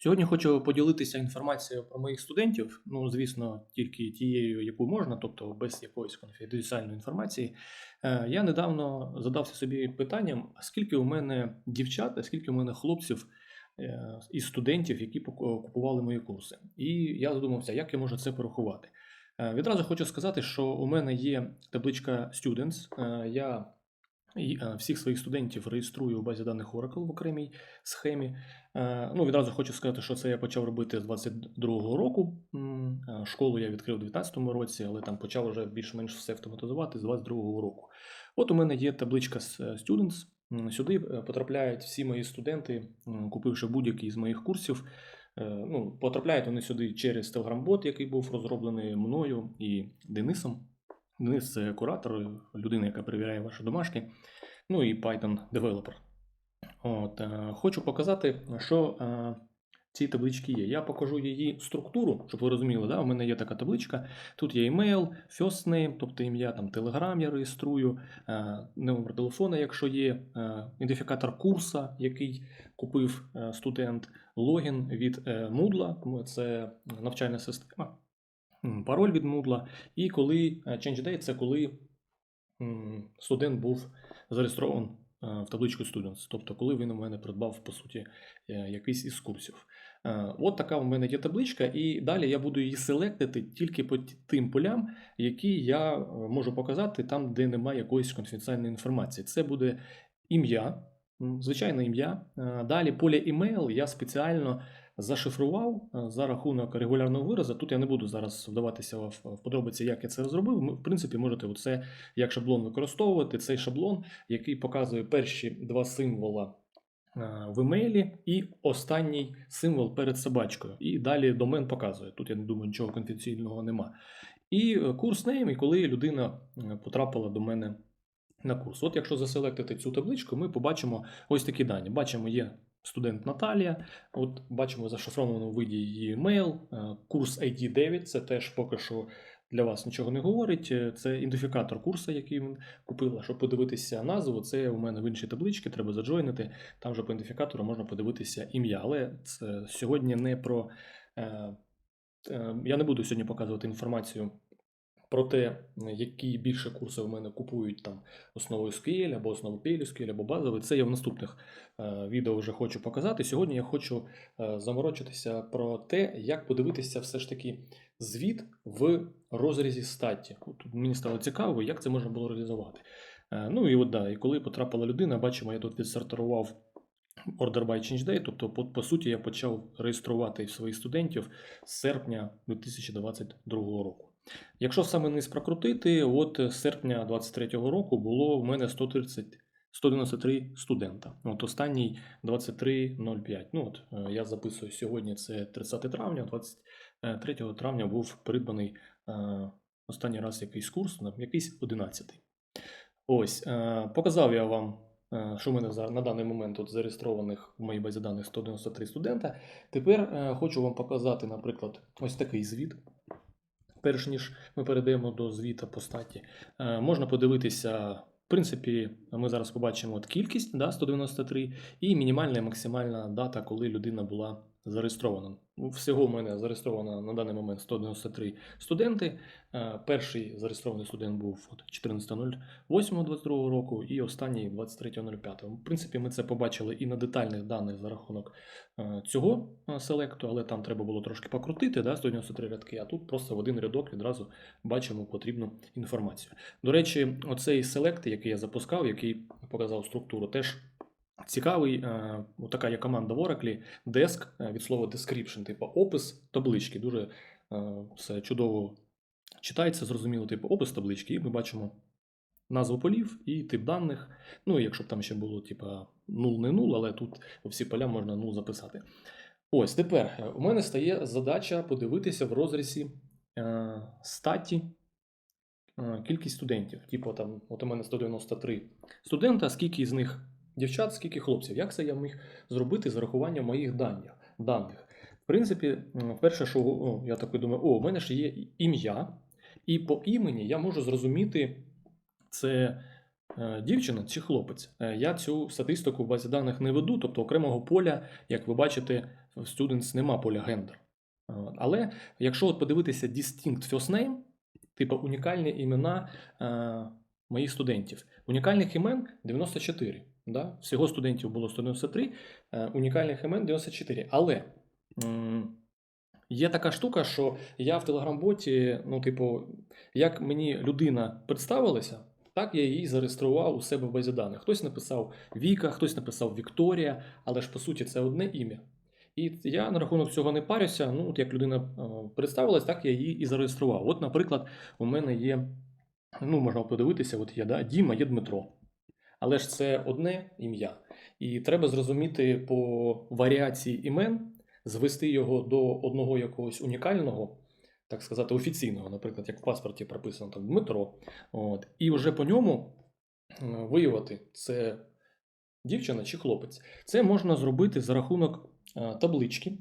Сьогодні хочу поділитися інформацією про моїх студентів. Ну, звісно, тільки тією, яку можна, тобто без якоїсь конфіденціальної інформації. Е, Я недавно задався собі питанням: скільки у мене дівчат, а скільки у мене хлопців е, із студентів, які купували мої курси. І я задумався, як я можу це порахувати. Е, Відразу хочу сказати, що у мене є табличка Students. Я і, е, всіх своїх студентів реєструю у базі даних Oracle в окремій схемі. Е, Ну, відразу хочу сказати, що це я почав робити з 22-го року. Е, Школу я відкрив у 19-му році, але там почав вже більш-менш все автоматизувати з 22-го року. От у мене є табличка Students. Сюди потрапляють всі мої студенти, купивши будь-який з моїх курсів. Ну, потрапляють вони сюди через Telegram-бот, який був розроблений мною і Денисом. Денис це куратор, людина, яка перевіряє ваші домашні, ну і Python девелопер. От, е, хочу показати, що е, в цій табличці є. Я покажу її структуру, щоб ви розуміли. Да? У мене є така табличка. Тут є email, first name, тобто ім'я, там Telegram я реєструю, е, номер телефона, якщо є, ідентифікатор курса, який купив студент, логін від Moodle, тому це навчальна система, пароль від Moodle, і коли е, change date, це коли студент був зареєстрований е, в табличку Students, тобто коли він у мене придбав, по суті, е, якийсь із курсів. От така у мене є табличка, і далі я буду її селектити тільки по тим полям, які я можу показати там, де немає якоїсь конфіденціальної інформації. Це буде ім'я, звичайне ім'я. Далі поле email я спеціально зашифрував е, за рахунок регулярного виразу. Тут я не буду зараз вдаватися в подробиці, як я це зробив. Ми, в принципі, можете це як шаблон використовувати. Цей шаблон, який показує перші два символа е, в емейлі і останній символ перед собачкою. І далі домен показує. Тут я не думаю, нічого конфіденційного нема. І е, курс name, і коли людина потрапила до мене на курс. От якщо заселектити цю табличку, ми побачимо ось такі дані. Бачимо, є студент Наталія, от бачимо в зашифрованому виді її емейл, е, курс ID 9, це теж поки що для вас нічого не говорить. Е, Це ідентифікатор курсу, який він купив. А Щоб подивитися назву, це у мене в іншій табличці, треба заджойнити. Там вже по ідентифікатору можна подивитися ім'я. Але це сьогодні не про. е, Я не буду сьогодні показувати інформацію про те, які більше курси у мене купують там основу SQL або основу PLSQL, або базовий. Це я в наступних е, відео вже хочу показати. Сьогодні я хочу е, заморочитися про те, як подивитися все ж таки звіт в розрізі статі. Тут мені стало цікаво, як це можна було реалізувати. Е, ну і от да, і коли потрапила людина, бачимо, я тут відсортував Order by Change Day, тобто, по, по суті, я почав реєструвати своїх студентів з серпня 2022 року. Якщо саме низ прокрутити, от з серпня 2023 року було в мене 130, 193 студента. От останній 23.05. Ну от е, я записую сьогодні, це 30 травня, 23 травня був придбаний е, останній раз якийсь курс, якийсь 11. Ось, е, показав я вам, е, що в мене на даний момент тут зареєстрованих в моїй базі даних 193 студента. Тепер е, хочу вам показати, наприклад, ось такий звіт. Перш ніж ми перейдемо до звіта по статі, е, можна подивитися. В принципі, ми зараз побачимо от кількість да, 193 і мінімальна і максимальна дата, коли людина була зареєстрована. Ну, Всього в мене зареєстровано на даний момент 193 студенти. Е, Перший зареєстрований студент був от 14.08.22 року і останній 23.05. В принципі, ми це побачили і на детальних даних за рахунок е, цього е, селекту, але там треба було трошки покрутити, да, 193 рядки, а тут просто в один рядок відразу бачимо потрібну інформацію. До речі, оцей селект, який я запускав, який показав структуру, теж цікавий. Е, Така є команда в Oracle, desk е, від слова description, типу опис таблички. Дуже е, все чудово читається, зрозуміло, типу опис таблички, і ми бачимо назву полів і тип даних. Ну, і якщо б там ще було, типа, null не null, але тут всі поля можна null записати. Ось тепер у мене стає задача подивитися в розрізі статі кількість студентів. Типу, там, от у мене 193 студента, скільки з них дівчат, скільки хлопців. Як це я міг зробити з рахуванням моїх даних? даних? В принципі, перше, що о, я такий думаю, о, у мене ж є ім'я, і по імені я можу зрозуміти, це е, дівчина чи хлопець. Е, Я цю статистику в базі даних не веду, тобто окремого поля, як ви бачите, в Students нема поля гендер. Але якщо от подивитися distinct first name, типу унікальні імена е, моїх студентів. Унікальних імен 94. Да? Всього студентів було 193, е, унікальних імен 94. Але є така штука, що я в Телеграм-боті, ну, типу, як мені людина представилася, так я її зареєстрував у себе в базі даних. Хтось написав Віка, хтось написав Вікторія, але ж по суті це одне ім'я. І я на рахунок цього не парюся. Ну, от як людина е, представилась, так я її і зареєстрував. От, наприклад, у мене є, ну, можна подивитися, от є да, Діма, є Дмитро. Але ж це одне ім'я. І треба зрозуміти по варіації імен, звести його до одного якогось унікального, так сказати, офіційного, наприклад, як в паспорті прописано там Дмитро. От, і вже по ньому е, виявити, це дівчина чи хлопець. Це можна зробити за рахунок е, таблички,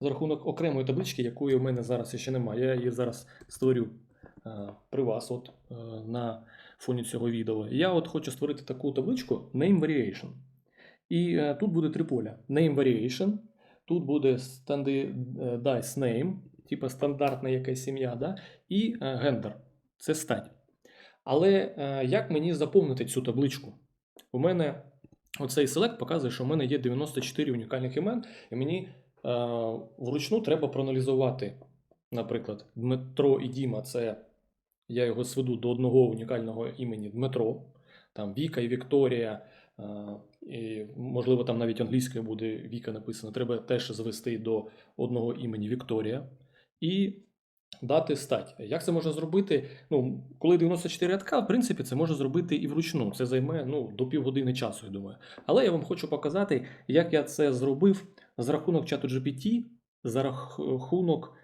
за рахунок окремої таблички, якої в мене зараз ще немає. Я її зараз створю е, при вас от, на фоні цього відео. Я от хочу створити таку табличку Name Variation. І е, тут буде три поля: Name Variation, тут буде Standardized Name, типу стандартна якась сім'я, да? і е, гендер це стать. Але е, як мені заповнити цю табличку? У мене оцей селект показує, що в мене є 94 унікальних імен, і мені е, вручну треба проаналізувати, наприклад, Дмитро і Діма це я його сведу до одного унікального імені Дмитро, там Віка і Вікторія, е, і, можливо, там навіть англійською буде Віка написано. Треба теж звести до одного імені Вікторія і дати стать. Як це можна зробити? Ну, коли 94 рядка, в принципі, це можна зробити і вручну. Це займе ну, до півгодини часу, я думаю. Але я вам хочу показати, як я це зробив з рахунок чату GPT, за рахунок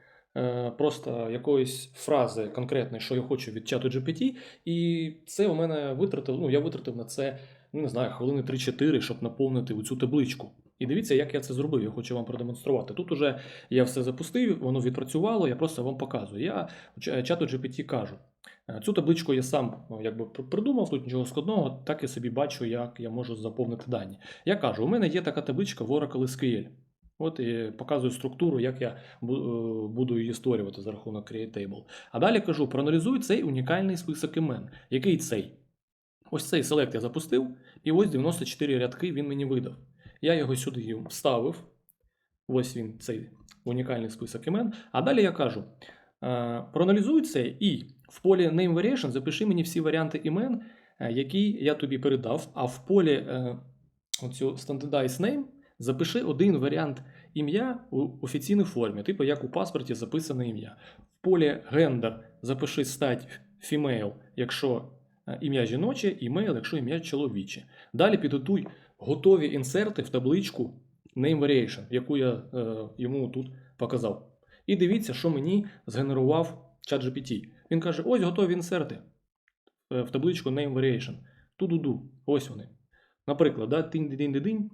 просто якоїсь фрази конкретної, що я хочу від чату GPT, і це у мене витратило, ну я витратив на це, ну не знаю, хвилини 3-4, щоб наповнити цю табличку. І дивіться, як я це зробив. Я хочу вам продемонструвати. Тут уже я все запустив, воно відпрацювало, я просто вам показую. Я чату GPT кажу. е, Цю табличку я сам якби придумав, тут нічого складного, так я собі бачу, як я можу заповнити дані. Я кажу, у мене є така табличка в Oracle SQL. От і показую структуру, як я е, буду її створювати за рахунок CreateTable. А далі кажу: проаналізуй цей унікальний список імен. Який цей? Ось цей селект я запустив, і ось 94 рядки він мені видав. Я його сюди вставив. Ось він, цей унікальний список імен. А далі я кажу: е, проаналізуй це і в полі Name Variation запиши мені всі варіанти імен, е, які я тобі передав. А в полі оцю Standardized Name запиши один варіант ім'я у офіційній формі, типу як у паспорті записане ім'я. В полі Gender запиши стать female, якщо е, ім'я жіноче, і male, якщо ім'я чоловіче. Далі підготуй готові інсерти в табличку Name Variation, яку я е, йому тут показав. І дивіться, що мені згенерував ChatGPT. Він каже: ось готові інсерти е, в табличку Name Variation. Ту-ду-ду. Ось вони. Наприклад, да, тинь-динь-динь.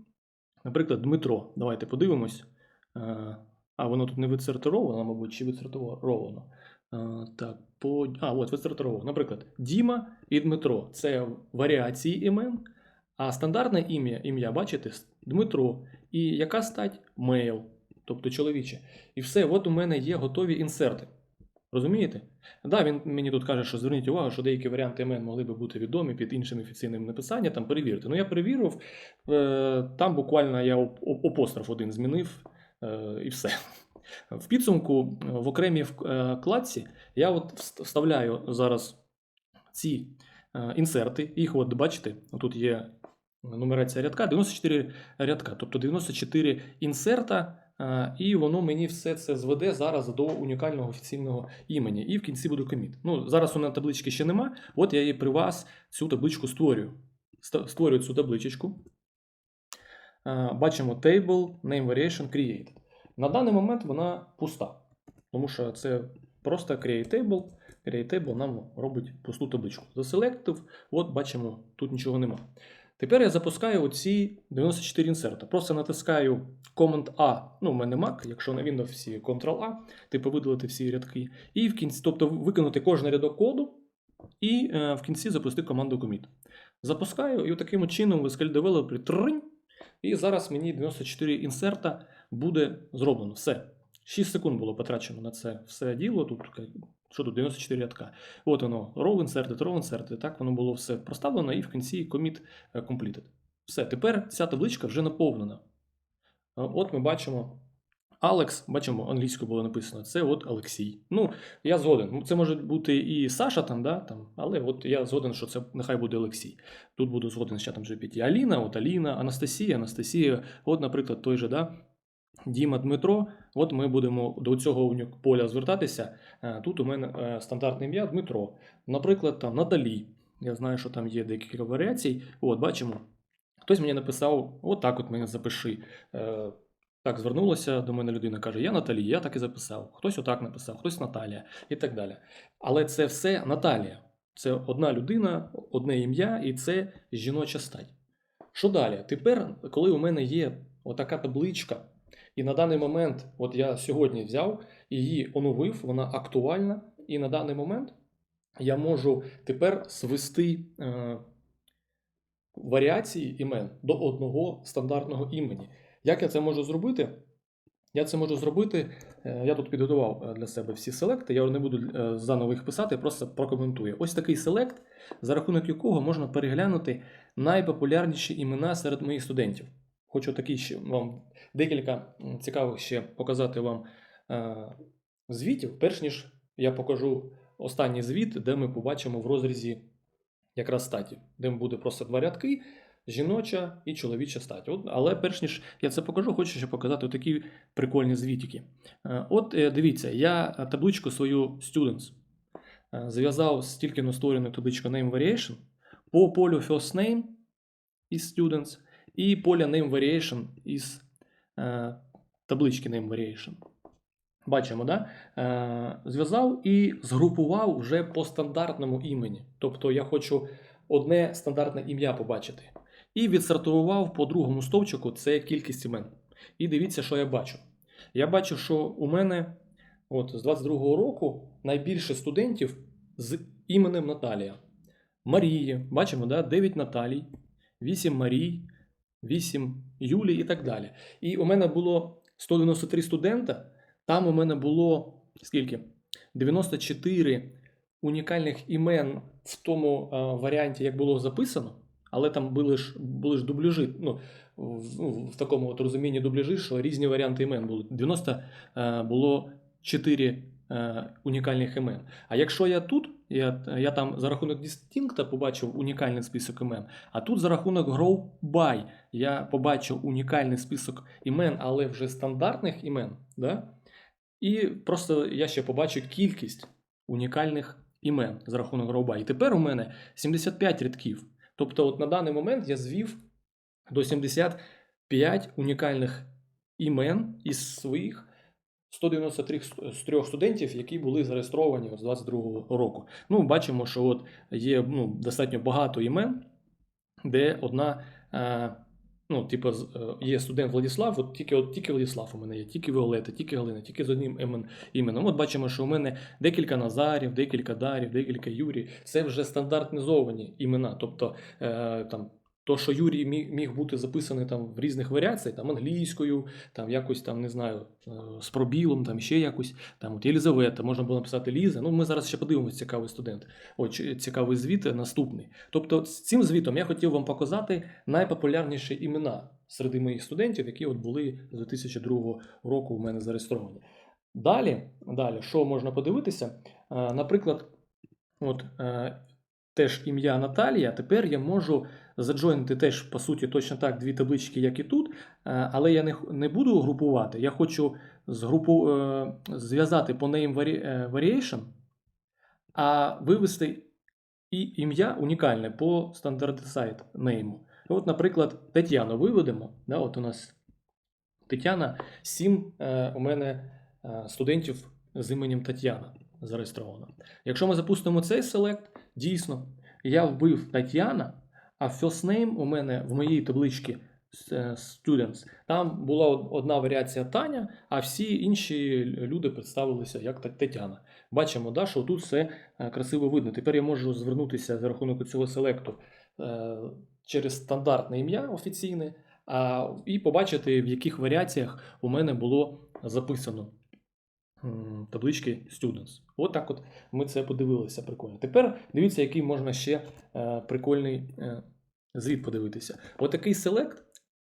Наприклад, Дмитро. Давайте подивимось. Е, А, воно тут не відсортировано, мабуть, чи відсортировано. Е, Так, по... А, от відсортировано. Наприклад, Діма і Дмитро це варіації імен. А стандартне ім'я, ім'я, бачите, Дмитро. І яка стать? Мейл, тобто чоловіче. І все, от у мене є готові інсерти. Розумієте? Да, він мені тут каже, що зверніть увагу, що деякі варіанти імен могли би бути відомі під іншим офіційним написанням, там перевірте. Ну я перевірив, е, там буквально я оп- оп- апостроф один змінив е, і все. В підсумку, в окремій е, вкладці я от вставляю зараз ці інсерти. Їх от бачите, тут є нумерація рядка, 94 рядка, тобто 94 інсерта, і воно мені все це зведе зараз до унікального офіційного імені. І в кінці буде коміт. Ну, зараз у мене таблички ще нема. От я її при вас цю табличку створюю. Ст- Створюю цю табличечку. Е, Бачимо table, name variation, create. На даний момент вона пуста, тому що це просто creatable. Creatable нам робить пусту табличку. Заселектив, от бачимо, тут нічого нема. Тепер я запускаю оці 94 інсерта. Просто натискаю Command A, ну, у мене Mac, якщо на Windows Ctrl-A, типу видалити всі рядки. І в кінці, тобто виконати кожен рядок коду, і е, в кінці запустити команду commit. Запускаю, і таким чином в SQL Developer тринь, і зараз мені 94 інсерта буде зроблено. Все. 6 секунд було потрачено на це все діло. Тут що тут 94 рядка. От воно, row inserted, row inserted. Так воно було все проставлено, і в кінці commit е, completed. Все, тепер ця табличка вже наповнена. Е, От ми бачимо. Алекс, бачимо, англійською було написано, це от Олексій. Ну, я згоден. Це може бути і Саша там, да, там, але от я згоден, що це нехай буде Олексій. Тут буду згоден з чатом GPT. Аліна, от Аліна, Анастасія, Анастасія, от, наприклад, той же, да, Діма Дмитро. От ми будемо до цього поля звертатися. Е, Тут у мене е, стандартне ім'я Дмитро. Наприклад, там Наталі. Я знаю, що там є декілька варіацій. От, бачимо. Хтось мені написав, от так от мене запиши. Е, Так, звернулася до мене людина, каже: Я Наталі, я так і записав. Хтось отак написав, хтось Наталія і так далі. Але це все Наталія. Це одна людина, одне ім'я, і це жіноча стать. Що далі? Тепер, коли у мене є отака табличка, і на даний момент, от я сьогодні взяв її оновив, вона актуальна, і на даний момент я можу тепер свести е, варіації імен до одного стандартного імені. Як я це можу зробити? Я це можу зробити. е, Я тут підготував е, для себе всі селекти. Я не буду е, заново їх писати, просто прокоментую. Ось такий селект, за рахунок якого можна переглянути найпопулярніші імена серед моїх студентів. Хочу такі ще вам декілька цікавих ще показати вам е, звітів, перш ніж я покажу останній звіт, де ми побачимо в розрізі якраз статі, де буде просто два рядки, жіноча і чоловіча стать. От, але перш ніж я це покажу, хочу ще показати такі прикольні звітики. Е, От е, дивіться, я табличку свою Students зв'язав з тільки но створеною табличкою Name Variation по полю First Name із Students і поля Name Variation із е, таблички Name Variation. Бачимо, да? Е, зв'язав і згрупував вже по стандартному імені. Тобто я хочу одне стандартне ім'я побачити. І відсортував по другому стовпчику це кількість імен. І дивіться, що я бачу. Я бачу, що у мене от, з 22-го року найбільше студентів з іменем Наталія. Марії, бачимо, да? 9 Наталій, 8 Марій, 8 Юлі і так далі. І у мене було 193 студента. Там у мене було скільки? 94 унікальних імен в тому е, варіанті, як було записано, але там були ж, були ж дубляжі. Ну, в, ну, в такому от розумінні дубляжі, що різні варіанти імен були. 90 е, було 4 е, унікальних імен. А якщо я тут, я, я там за рахунок дистінкта побачив унікальний список імен, а тут за рахунок Grow By я побачив унікальний список імен, але вже стандартних імен. Да? І просто я ще побачу кількість унікальних імен за рахунок Grow. І тепер у мене 75 рядків. Тобто, от на даний момент я звів до 75 унікальних імен із своїх 193 з трьох студентів, які були зареєстровані з 22-го року. Ну, бачимо, що от є ну, достатньо багато імен, де одна. Е, Ну, типу, е, є студент Владислав, от тільки, от тільки Владислав у мене є, тільки Віолета, тільки Галина, тільки з одним імен, іменем. От бачимо, що у мене декілька Назарів, декілька Дарів, декілька Юрій. Це вже стандартизовані імена. Тобто е, там, то, що Юрій міг, бути записаний там в різних варіаціях, там англійською, там якось там, не знаю, е, з пробілом, там ще якось, там от Єлізавета, можна було написати Ліза. Ну, ми зараз ще подивимося, цікавий студент. О, чи- цікавий звіт е, наступний. Тобто, з цим звітом я хотів вам показати найпопулярніші імена серед моїх студентів, які от були з 2002 року у мене зареєстровані. Далі, далі, що можна подивитися? Е, Наприклад, от теж ім'я Наталія. Тепер я можу заджойнити теж, по суті, точно так дві таблички, як і тут, е, але я не, не буду групувати. Я хочу згрупу, е, зв'язати по name е, variation, а вивести і ім'я унікальне по standardized name. От, наприклад, Тетяну виведемо. Да, от у нас Тетяна, сім у мене студентів з іменем Тетяна зареєстровано. Якщо ми запустимо цей селект, дійсно, я вбив Тетяна, а first name у мене в моїй табличці е, Students, там була одна варіація Таня, а всі інші люди представилися як Тетяна. Бачимо, да, що тут все е, красиво видно. Тепер я можу звернутися за рахунок цього селекту е, через стандартне ім'я офіційне, а, і побачити, в яких варіаціях у мене було записано таблички Students. От так от ми це подивилися. Прикольно. Тепер дивіться, який можна ще е, прикольний е, звіт подивитися. От такий селект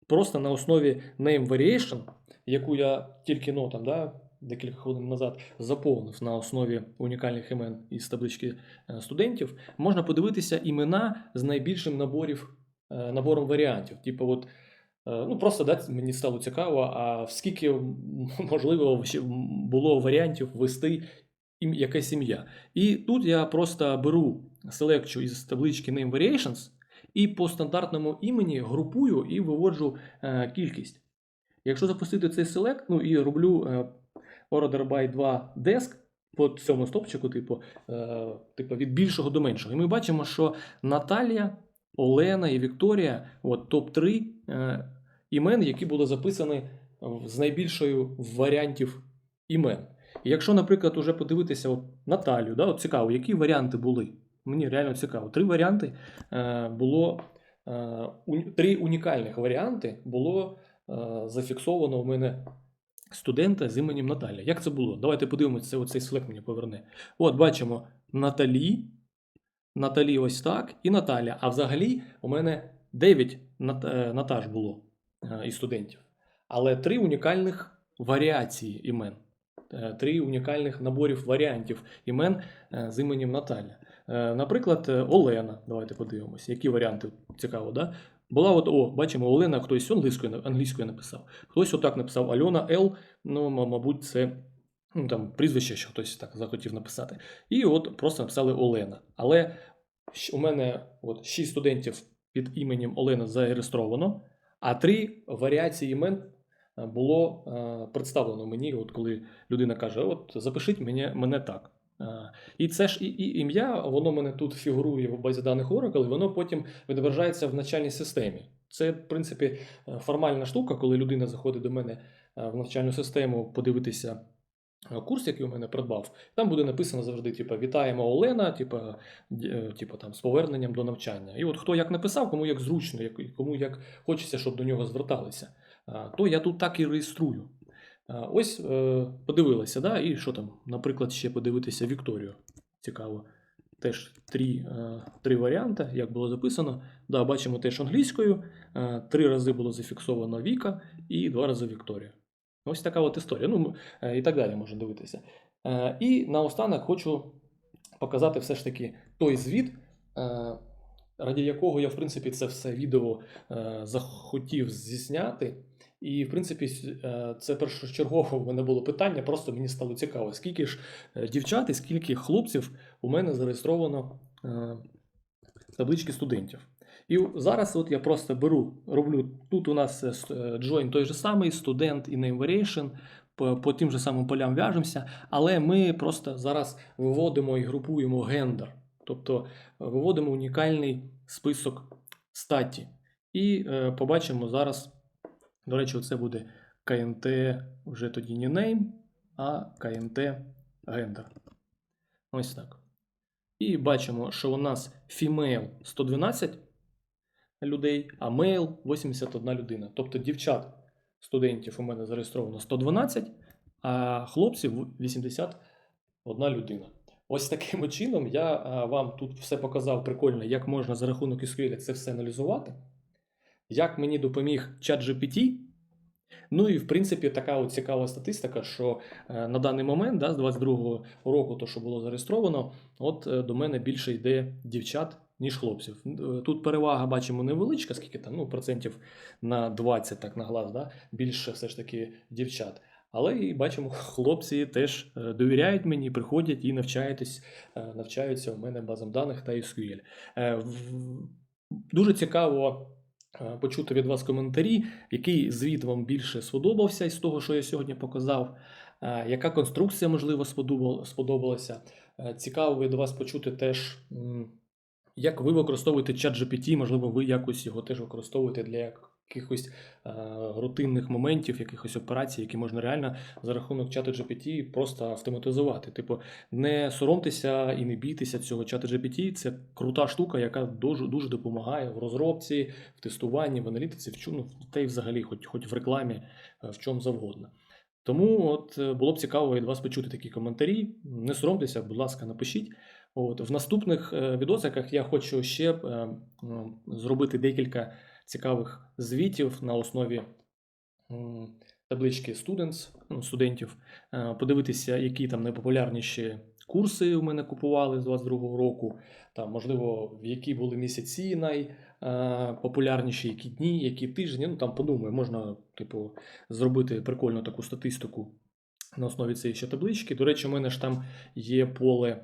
просто на основі name variation, яку я тільки ну, там, да, декілька хвилин назад заповнив на основі унікальних імен із таблички е, студентів, можна подивитися імена з найбільшим наборів, набором варіантів. Типу, от, ну просто да, мені стало цікаво, а скільки можливо було варіантів ввести якесь ім'я. І тут я просто беру селекцію із таблички Name Variations і по стандартному імені групую і виводжу е, кількість. Якщо запустити цей селект, ну і роблю е, order by 2 desk по цьому стопчику, типу, е, типу від більшого до меншого. І ми бачимо, що Наталія, Олена і Вікторія от топ-3 е, імен, які були записані з найбільшою варіантів імен. І якщо, наприклад, уже подивитися от Наталію, да, от цікаво, які варіанти були. Мені реально цікаво. Три варіанти е, було е, уні- три унікальних варіанти було е, зафіксовано у мене студента з іменем Наталя. Як це було? Давайте подивимося, це оцей селект мені поверне. От бачимо Наталі, Наталі ось так, і Наталя. А взагалі у мене 9 Нат- е, Наташ було е, із студентів. Але три унікальних варіації імен. Е, Три унікальних наборів варіантів імен е, з іменем Наталя. Наприклад, Олена. Давайте подивимося, які варіанти цікаво, да? Була от, о, бачимо, Олена хтось англійською, англійською написав. Хтось отак написав Альона Л. Ну, мабуть, це ну, там, прізвище, що хтось так захотів написати. І от просто написали Олена. Але у мене от 6 студентів під іменем Олена зареєстровано, а три варіації імен е, було е, представлено мені, от коли людина каже: От запишіть мене, мене так. Е, І це ж і, і ім'я, воно мене тут фігурує в базі даних Oracle, і воно потім відображається в навчальній системі. Це, в принципі, формальна штука, коли людина заходить до мене в навчальну систему подивитися курс, який у мене придбав. Там буде написано завжди: типу, вітаємо Олена, типу, е, типу, там, з поверненням до навчання. І от хто як написав, кому як зручно, кому як хочеться, щоб до нього зверталися, е, то я тут так і реєструю. Е, Ось е, подивилися, да? і що там, наприклад, ще подивитися Вікторію. Цікаво. Теж три, е, три варіанти, як було записано. Да, бачимо теж англійською. Е, Три рази було зафіксовано Віка і два рази Вікторія. Ось така от історія. Ну, е, і так далі можна дивитися. Е, І наостанок хочу показати все ж таки той звіт, е, раді якого я, в принципі, це все відео захотів зісняти. І, в принципі, це першочергово в мене було питання, просто мені стало цікаво, скільки ж дівчат і скільки хлопців у мене зареєстровано таблички студентів. І зараз от я просто беру, роблю тут у нас е, с- е, join той же самий, студент і name variation, по, по тим же самим полям в'яжемося, але ми просто зараз виводимо і групуємо гендер, тобто е, виводимо унікальний список статі. І е, побачимо зараз, до речі, це буде КНТ вже тоді не name, а КНТ гендер. Ось так. І бачимо, що у нас female 112 людей, а male 81 людина. Тобто дівчат студентів у мене зареєстровано 112, а хлопців 81 людина. Ось таким чином я вам тут все показав прикольно, як можна за рахунок SQL це все аналізувати, як мені допоміг ChatGPT. Ну і в принципі така от цікава статистика, що е, на даний момент, да, з 22-го року, то що було зареєстровано, от е, до мене більше йде дівчат, ніж хлопців. Е, Тут перевага бачимо невеличка, скільки там, ну, процентів на 20 так на глаз, да, більше все ж таки дівчат. Але і бачимо, хлопці теж е, довіряють мені, приходять і навчаєтесь, е, навчаються у мене базам даних та SQL. Дуже цікаво почути від вас коментарі, який звіт вам більше сподобався із того, що я сьогодні показав, яка конструкція, можливо, сподобалася. Цікаво від вас почути теж, як ви використовуєте чат GPT, можливо, ви якось його теж використовуєте для якихось е, рутинних моментів, якихось операцій, які можна реально за рахунок чату GPT просто автоматизувати. Типу, не соромтеся і не бійтеся цього чату GPT. Це крута штука, яка дуже дуже допомагає в розробці, в тестуванні, в аналітиці, в чому та й взагалі, хоч, хоч в рекламі, е, в чому завгодно. Тому от е, було б цікаво від вас почути такі коментарі. Не соромтеся, будь ласка, напишіть. От в наступних е, відосиках я хочу ще е, зробити декілька цікавих звітів на основі таблички Students, ну, студентів, е, подивитися, які там найпопулярніші курси у мене купували з 22-го року. Там, можливо, в які були місяці найпопулярніші, які дні, які тижні. Ну там подумаю, можна, типу, зробити прикольну таку статистику на основі цієї ще таблички. До речі, у мене ж там є поле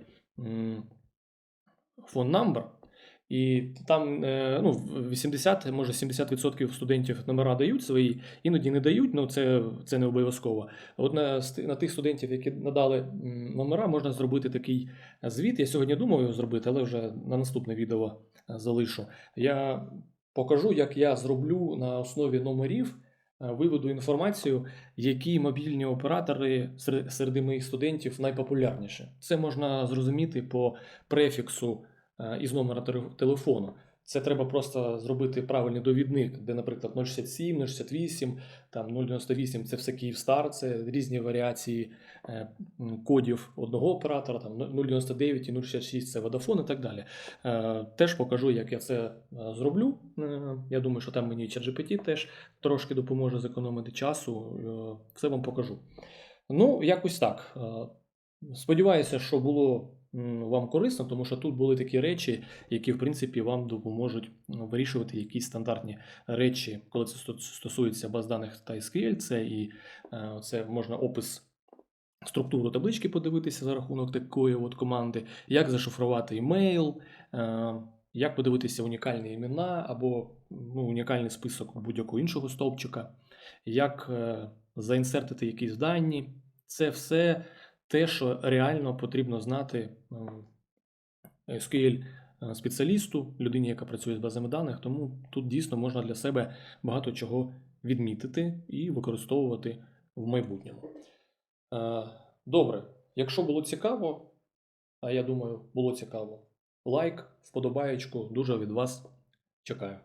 phone number, і там е, ну, 80, може 70% студентів номера дають свої, іноді не дають, ну це, це не обов'язково. От на, на тих студентів, які надали номера, можна зробити такий звіт. Я сьогодні думав його зробити, але вже на наступне відео залишу. Я покажу, як я зроблю на основі номерів, виведу інформацію, які мобільні оператори серед, моїх студентів найпопулярніші. Це можна зрозуміти по префіксу е, із номера теле- телефону. Це треба просто зробити правильний довідник, де, наприклад, 067, 068, там 098 це все Київстар, це різні варіації е, кодів одного оператора, там 099 і 066 це Vodafone і так далі. Е, Теж покажу, як я це е, зроблю. Я думаю, що там мені ChatGPT теж трошки допоможе зекономити часу. Все вам покажу. Ну, якось так. Сподіваюся, що було вам корисно, тому що тут були такі речі, які, в принципі, вам допоможуть ну, вирішувати якісь стандартні речі, коли це стосується баз даних та SQL. Це і е, це можна опис. Структуру таблички подивитися за рахунок такої от команди, як зашифрувати імейл, е, як подивитися унікальні імена або ну, унікальний список будь-якого іншого стовпчика, як е, заінсертити якісь дані. Це все те, що реально потрібно знати ем, SQL е, спеціалісту, людині, яка працює з базами даних. Тому тут дійсно можна для себе багато чого відмітити і використовувати в майбутньому. Е, Добре, якщо було цікаво, а я думаю, було цікаво, лайк, вподобаєчку дуже від вас чекаю.